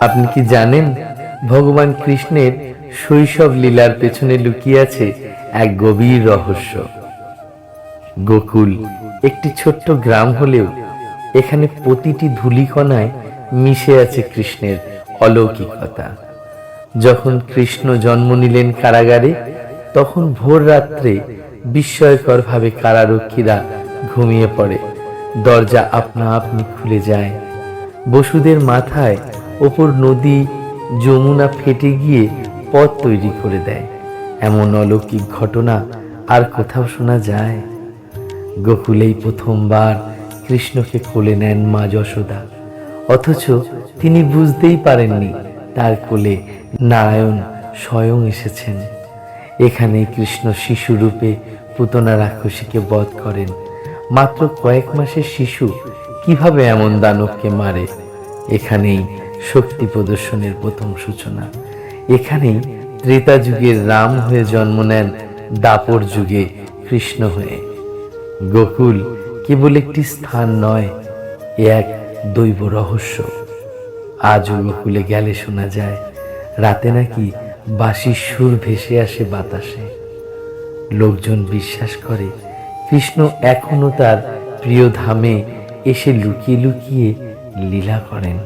আপনি কি জানেন ভগবান কৃষ্ণের শৈশব লীলার পেছনে লুকিয়ে আছে এক গভীর রহস্য? গোকুল একটি ছোট্ট গ্রাম হলেও এখানে প্রতিটি ধুলিকণায় মিশে আছে কৃষ্ণের অলৌকিকতা। যখন কৃষ্ণ জন্ম নিলেন কারাগারে, তখন ভোর রাত্রে বিস্ময়করভাবে কারারক্ষীরা ঘুমিয়ে পড়ে। দরজা আপনা আপনি খুলে যায়। বসুদের মাথায় ওপর নদী যমুনা ফেটে গিয়ে পথ তৈরি করে দেয়। এমন অলৌকিক ঘটনা আর কোথাও শোনা যায়। গোকুলেই প্রথমবার কৃষ্ণকে কোলে নেন মা যশোদা। অথচ তিনি বুঝতেই পারেননি তার কোলে নারায়ণ স্বয়ং এসেছেন। এখানেই কৃষ্ণ শিশুরূপে পুতনা রাক্ষসীকে বধ করেন। মাত্র কয়েক মাসের শিশু কীভাবে এমন দানবকে মারে? এখানেই শক্তি প্রদর্শনের প্রথম সূচনা। এখানেই ত্রেতা যুগের রাম হয়ে জন্ম নেন দাপর যুগে কৃষ্ণ হয়ে। গোকুল কেবল একটি স্থান নয়, এ এক দৈব রহস্য। আজও গোকুলে গেলে শোনা যায়, রাতে নাকি বাঁশির সুর ভেসে আসে বাতাসে। লোকজন বিশ্বাস করে, কৃষ্ণ এখনও তার প্রিয় ধামে এসে লুকিয়ে লুকিয়ে লীলা করেন।